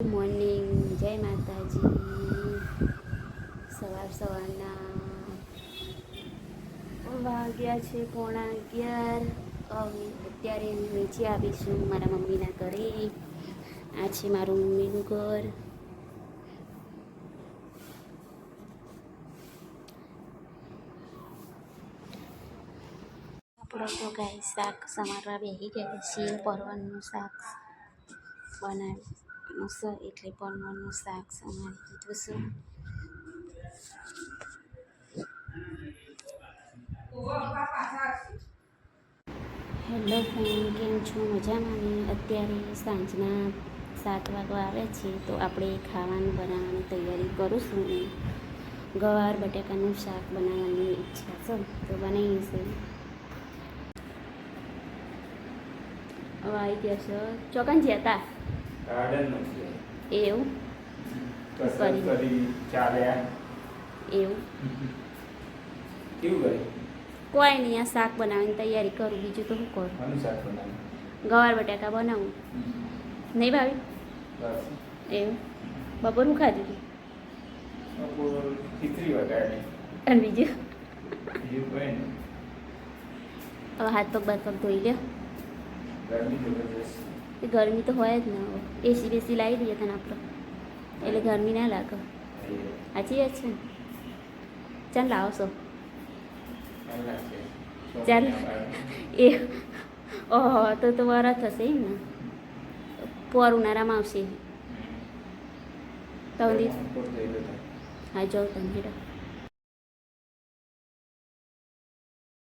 Good morning જય માતાજી સવાર સવારના વાગ્યા છે, પોણા અગિયાર. અત્યારે નીચે આવીશું મારા મમ્મીના ઘરે. આ છે મારું મમ્મીનું ઘર. આપણો તો ગાય શાક સમારવા બેસી ગયા છીએ, પરવાનું શાક બનાવ્યું છે એટલે પરવરનું શાક સમારી દીધું છે. હેલો ફ્રેન્ડ કેમ છો? મજામાં ને? અત્યારે સાંજના સાત વાગવા આવે છે તો આપણે ખાવાનું બનાવવાની તૈયારી કરું છું ને? ગવાર બટાકાનું શાક બનાવવાની ઈચ્છા છે તો બનાવીશું. આવી ગયા છો. ચોકન જ્યાં હતા? ગાર્ડન એવું? કસરત કરી ચાલ્યા. એવું? કેવું કરે કોઈ નહીં આ શાક બનાવવાની તૈયારી કરું બીજું તો શું કરું? શાક બનાવું. ગવાર બટાકા બનાવું. નહીં ભાવી? એવું? બપોર હું ખાધું હતું? ખીચડી વગાડી. અને બીજું? બીજું કોઈ નહીં. હવે હાથ પગ બાદ પગ ધોઈ લે એ ગરમી તો હોય જ ને હવે. એસી બેસી લાવી દઈએ તને આપણે. એટલે ગરમી ના લાગે. સાચી વાત છે ને? ચાલ લાવશો ચાલ. એ ઓહો, તો તો વરસ થશે એમ ને? પોર ઉનાળામાં આવશે. તો હા જાઉં તમે